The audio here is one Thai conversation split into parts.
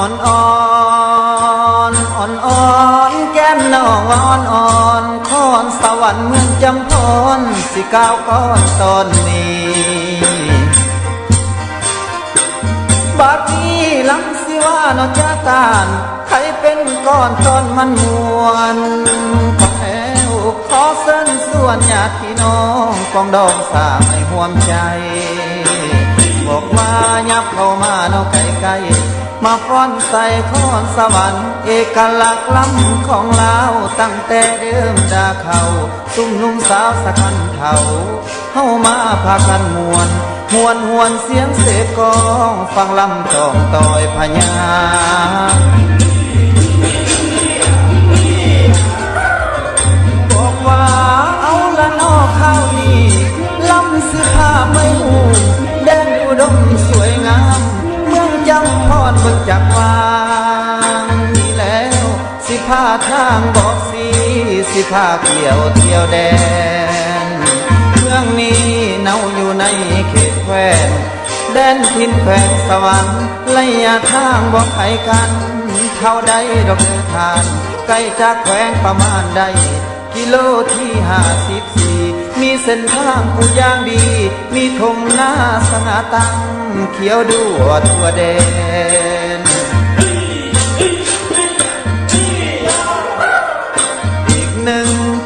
อ่อนอ่อนอ่อนอ่อนแก้มน้องอ่อนอ่อนคอนสวรรค์เมืองจำพรสิก้าวก้อนตอนนี้บาดนี้ลังสิว่านอจาตานใครเป็นก้อนตอนมันมวนขอแอวขอเส้นส่วนญาติพี่น้องกองดองสาให้ห่วมใจ บอกมายับเข้ามาเนาะไก่ไก่ มาฟ้อนใส่คอนสวรรค์ เอกลักษณ์ล้ำของลาวตั้งแต่เดิมดาเขาซุ่มนุ่มสาวสะกันเทาเฮามาพากันมวนหวนหวนเสียงเสกกอง ฟังลำจองต่อยพญา สิผ้าเกี่ยวเที่ยวแดน เมืองนี้เนาอยู่ในเขตแควนแดนทินแขวงสวรรค์ระยะทางบอกไกลกันเท่าใดดอกเดินทางใกล้จากแขวงประมาณใด กิโลที่ห้าสิบสี่มีเส้นทางกูย่างดี มีทงหน้าสง่าตั้งเขียวดูทั่วแดน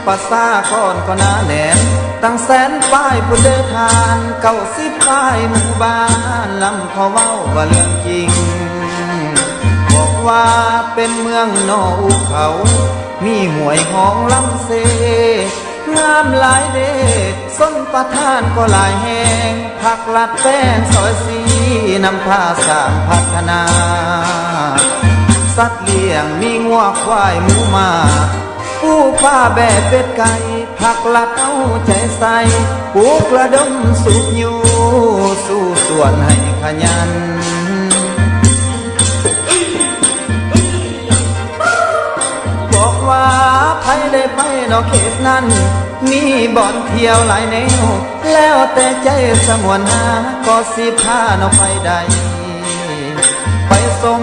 ภาษาก่อนก็หนาแน่นตั้งแสนป้ายผู้เดินทางเก้าสิบป้ายหมู่บ้านลำเขาเว้าว่าเรื่องจริง บอกว่าเป็นเมืองนอูเขา มีหวยหองลำเซงามหลายเดส้นประทานก็หลายแหงผักลัดแป้งซอยสีนำพาสางพัฒนา สัตว์เลี้ยงมีงัวควายหมูมา ผู้ป้าแบะเป็ดไก่ผักลัดเอาใจใส่ปูกระดมสูบอยู่ สู้ส่วนให้ขยันบอกว่าไผได้ไปนอกเขตนั้นมีบ่อนเที่ยวหลายแนว แล้วแต่ใจสงวนหาก็สิพานอกไปใด ไปสม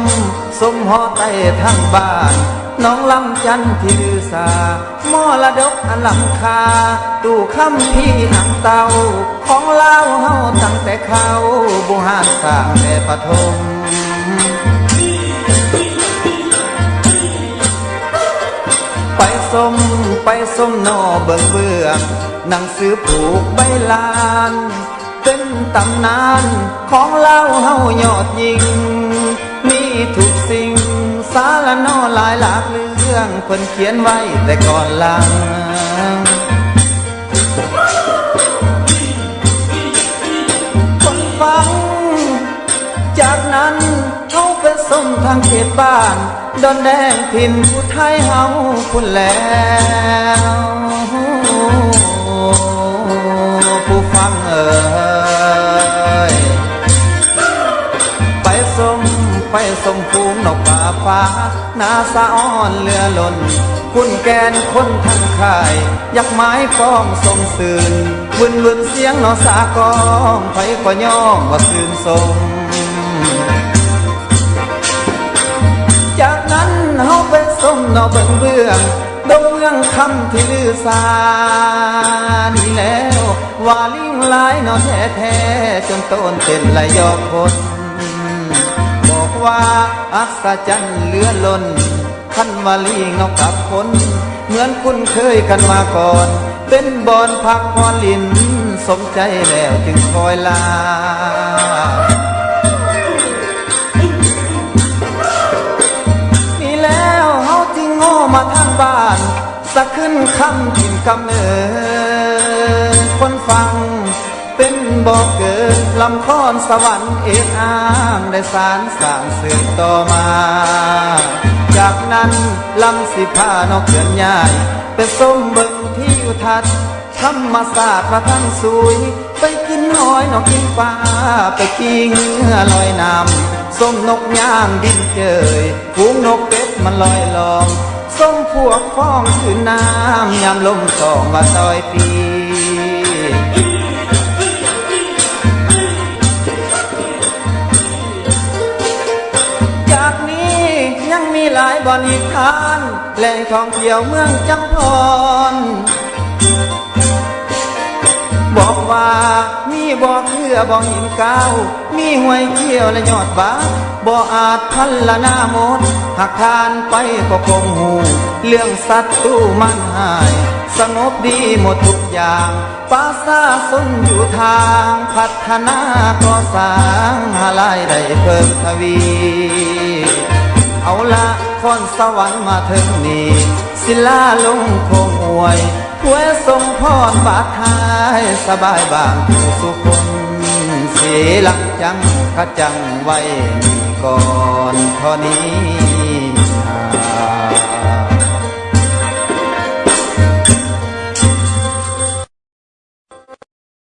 สมหอไต้ทั้งบ้าน น้องลำจันที่ลือสามอละดกอลังคาตู้คำพี่หนังเตา ของเล่าเฮาตั้งแต่เขาบุหารสร้างแต่ปฐมไปสมไปสมนอเบิ่งเบื้องหนังสือผูกใบลาน เป็นตำนานของเล่าเฮายอดยิง มีทุกสิ่ง สารนอหลายหลากเรื่องเพิ่นเขียนไว้แต่ก่อนลังคนฟัง จากนั้นเขาไปส่งทางเขตบ้าน ดอนแดงถิ่นผู้ไทยเฮาพุ่นแล้วผู้ฟังเอ่ยไปส่งไปส่งฟูงนก ฟ้า นาสะอ้อนเรือล่นคุณแกนคนทั้งค่าย ยักไม้ป้องส่งสื่นวึนวึนเสียงนอสากองไผก็ย่อมว่าสื่นทรงจากนั้นเฮาไปส่งนอเบิ่งเบื้องดงเมืองคำที่ลือสานี่แล้ว ว่าลิงหลายนอแท้แท้จนต้นเต้นละยอคน ว่าอัศจรรย์เหลือล้นขันวาลีงอกกับคน เหมือนคุณเคยกันมาก่อน เป็นบอนพักพรลินสมใจแล้วจึงคอยลานี่แล้วเฮาจึงโง่มาทางบ้าน สักขึ้นคำถิ่นกำเนิดคนฟัง บอกเกิดลำคอนสวรรค์เอกอ้างได้สารสร้างสืบต่อมา จากนั้นลำสิพานอกเขื่อนใหญ่ไปส้มเบิ่งที่อุทัศธรรมศาสตร์พระทั้งสุยไปกินน้อยนอกกินปลาไปกินเนื้อลอยน้ำส้มนกย่างดินเจยฝูงนกเป็ดมันลอยลองส้มพวกฟ้องคือน้ำยามลมสองว่าซอยปี ก่อนอีกทานแหล่งท่องเที่ยวเมืองจำพร บอกว่ามีบ่อเคือบ่อหินก้าว มีห้วยเขี้ยวและยอดบาบ่อาจพันละหน้าหมด หากทานไปก็คงหู เรื่องสัตว์ตู้มันหาย สงบดีหมดทุกอย่างป้าซาสนอยู่ทาง พัฒนาก่อสร้างหาลายได้เพิ่มทวี เอาละ คนสวรรค์มาถึงนี่ศิลาลงคงอวยหวยทรงพรบาททายสบายบางผู้สุนเสียหลักจังขจังไว้ก่อนท่านี้